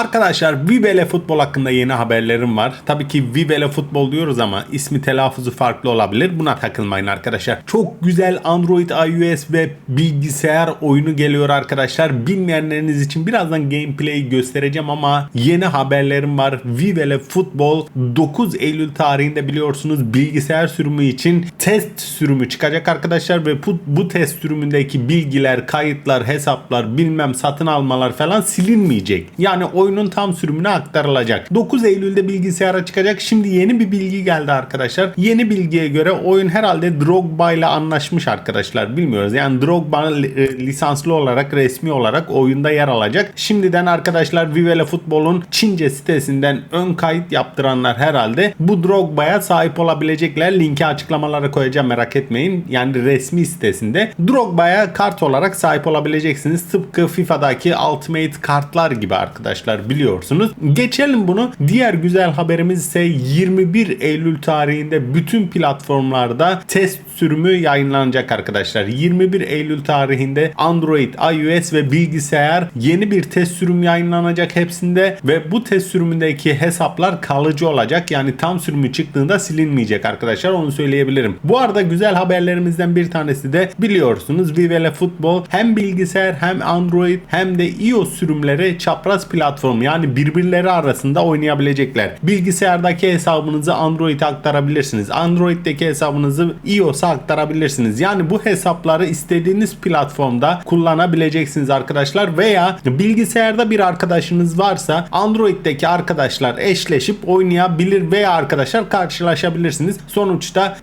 Arkadaşlar Vivele Futbol hakkında yeni haberlerim var. Tabii ki Vivele Futbol diyoruz ama ismi telaffuzu farklı olabilir. Buna takılmayın arkadaşlar. Çok güzel Android, iOS ve bilgisayar oyunu geliyor arkadaşlar. Bilmeyenleriniz için birazdan gameplay göstereceğim ama yeni haberlerim var. Vivele Futbol 9 Eylül tarihinde biliyorsunuz bilgisayar sürümü için test sürümü çıkacak arkadaşlar ve bu, bu test sürümündeki bilgiler, kayıtlar, hesaplar, bilmem satın almalar falan silinmeyecek. Yani oyunun tam sürümüne aktarılacak. 9 Eylül'de bilgisayara çıkacak. Şimdi yeni bir bilgi geldi arkadaşlar. Yeni bilgiye göre oyun herhalde Drogba ile anlaşmış arkadaşlar. Bilmiyoruz. Yani Drogba e, lisanslı olarak resmi olarak oyunda yer alacak. Şimdiden arkadaşlar Vivele Futbol'un Çince sitesinden ön kayıt yaptıranlar herhalde bu Drogba'ya sahip olabilecekler. Linki açıklamalara koyacağım merak etmeyin. Yani resmi sitesinde Drogba'ya kart olarak sahip olabileceksiniz. Tıpkı FIFA'daki Ultimate kartlar gibi arkadaşlar biliyorsunuz. Geçelim bunu. Diğer güzel haberimiz ise 21 Eylül tarihinde bütün platformlarda test sürümü yayınlanacak arkadaşlar. 21 Eylül tarihinde Android, iOS ve bilgisayar yeni bir test sürüm yayınlanacak hepsinde ve bu test sürümündeki hesaplar kalıcı olacak. Yani tam sürümü çıktığında silinmeyecek arkadaşlar onu söyleyebilirim. Bu arada güzel haberlerimizden bir tanesi de biliyorsunuz Vivele Futbol hem bilgisayar hem Android hem de iOS sürümleri çapraz platform yani birbirleri arasında oynayabilecekler. Bilgisayardaki hesabınızı Android'e aktarabilirsiniz. Android'deki hesabınızı iOS'a aktarabilirsiniz. Yani bu hesapları istediğiniz platformda kullanabileceksiniz arkadaşlar veya bilgisayarda bir arkadaşınız varsa Android'deki arkadaşlar eşleşip oynayabilir veya arkadaşlar karşılaşabilirsiniz. Sonuçta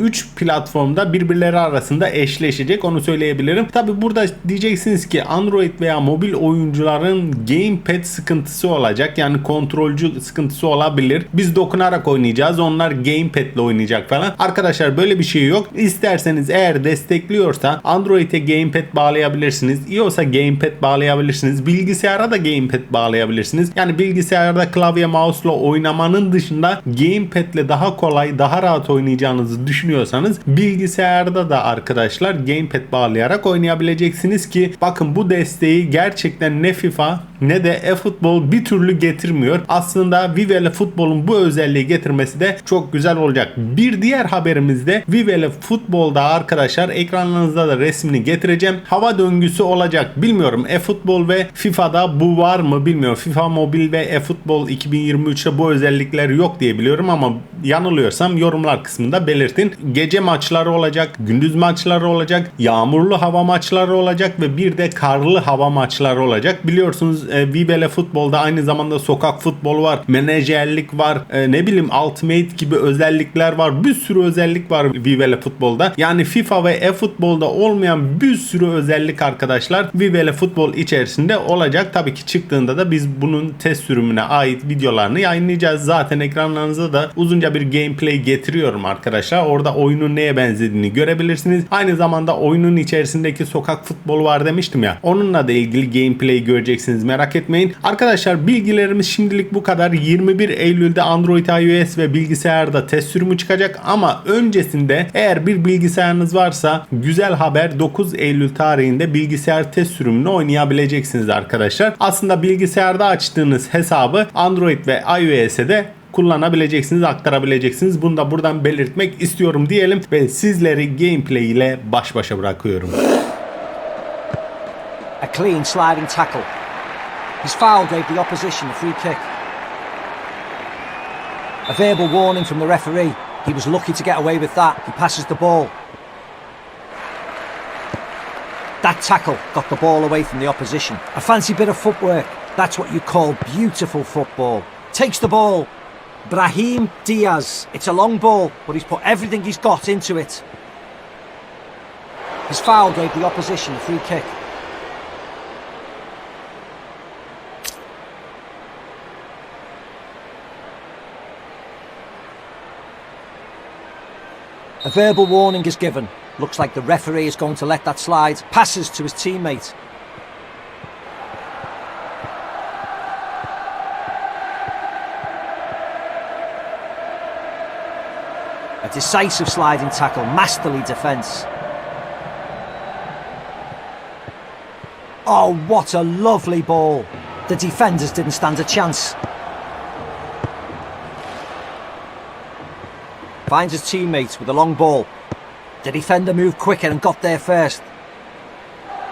3 platformda birbirleri arasında eşleşecek onu söyleyebilirim. Tabi burada diyeceksiniz ki Android veya mobil oyuncuların gamepad sıkıntısı olacak. Yani kontrolcü sıkıntısı olabilir. Biz dokunarak oynayacağız. Onlar gamepad ile oynayacak falan. Arkadaşlar böyle bir şey yok. İsterseniz eğer destekliyorsa Android'e gamepad bağlayabilirsiniz. iOS'a gamepad bağlayabilirsiniz. Bilgisayara da gamepad bağlayabilirsiniz. Yani bilgisayarda klavye mouse'la oynamanın dışında gamepad ile daha kolay, daha rahat oynayacağınızı düşünüyorsanız bilgisayarda da arkadaşlar gamepad bağlayarak oynayabileceksiniz ki bakın bu desteği gerçekten ne FIFA ne de eFootball bir türlü getirmiyor. Aslında Vivele Futbol'un bu özelliği getirmesi de çok güzel olacak. Bir diğer haberimizde Vivele Futbol'da arkadaşlar ekranlarınızda da resmini getireceğim. Hava döngüsü olacak. Bilmiyorum eFootball ve FIFA'da bu var mı bilmiyorum. FIFA Mobil ve eFootball 2023'te bu özellikler yok diye biliyorum ama yanılıyorsam yorumlar kısmında belirtin. Gece maçları olacak, gündüz maçları olacak, yağmurlu hava maçları olacak ve bir de karlı hava maçları olacak. Biliyorsunuz e, Vivele futbolda aynı zamanda sokak futbolu var, menajerlik var, e, ne bileyim Ultimate gibi özellikler var. Bir sürü özellik var Vivele futbolda. Yani FIFA ve e-futbolda olmayan bir sürü özellik arkadaşlar Vivele futbol içerisinde olacak. Tabii ki çıktığında da biz bunun test sürümüne ait videolarını yayınlayacağız. Zaten ekranlarınıza da uzunca bir gameplay getiriyorum arkadaşlar. Orada oyunun neye benzediğini görebilirsiniz. Aynı zamanda oyunun içerisindeki sokak futbolu var demiştim ya. Onunla da ilgili gameplay göreceksiniz merak etmeyin. Bilgilerimiz şimdilik bu kadar. 21 Eylül'de Android, iOS ve bilgisayarda test sürümü çıkacak ama öncesinde eğer bir bilgisayarınız varsa güzel haber 9 Eylül tarihinde bilgisayar test sürümünü oynayabileceksiniz arkadaşlar. Aslında bilgisayarda açtığınız hesabı Android ve iOS'e de kullanabileceksiniz, aktarabileceksiniz. Bunu da buradan belirtmek istiyorum diyelim ve sizleri gameplay ile baş başa bırakıyorum. A clean sliding tackle. His foul gave the opposition a free kick. A verbal warning from the referee. He was lucky to get away with that. He passes the ball. That tackle got the ball away from the opposition. A fancy bit of footwork. That's what you call beautiful football. Takes the ball. Brahim Diaz. It's a long ball, but he's put everything he's got into it. His foul gave the opposition a free kick. A verbal warning is given. Looks like the referee is going to let that slide. Passes to his teammate. A decisive sliding tackle, masterly defence. Oh, what a lovely ball. The defenders didn't stand a chance. Finds his teammates with a long ball. The defender moved quicker and got there first.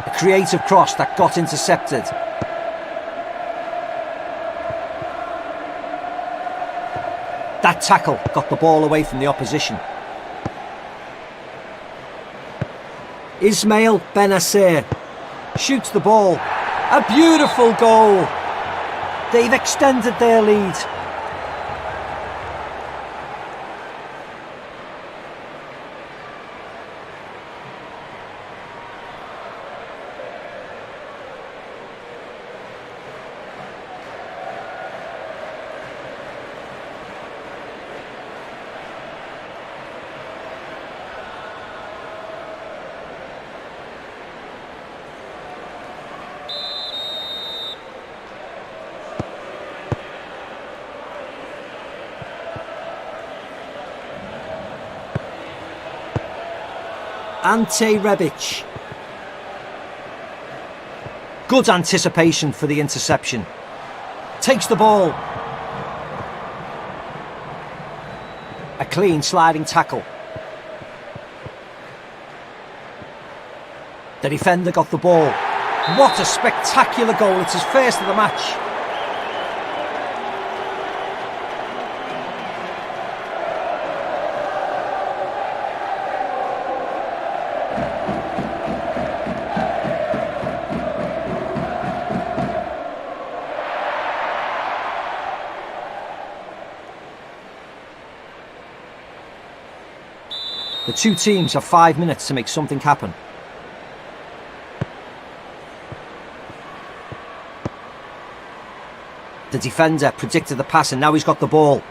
A creative cross that got intercepted. That tackle got the ball away from the opposition. Ismail Benacer shoots the ball. A beautiful goal. They've extended their lead. Ante Rebic. Good anticipation for the interception. Takes the ball. A clean sliding tackle. The defender got the ball. What a spectacular goal. It's his first of the match. The two teams have five minutes to make something happen. The defender predicted the pass and now he's got the ball.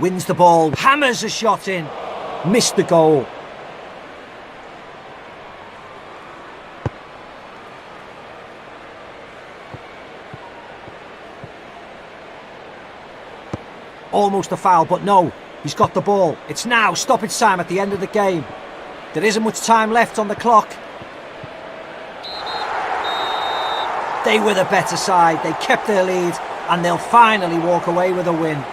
Wins the ball, hammers a shot in, missed the goal. Almost a foul, but no, he's got the ball. It's now stoppage time at the end of the game. There isn't much time left on the clock. They were the better side, they kept their lead, and they'll finally walk away with a win.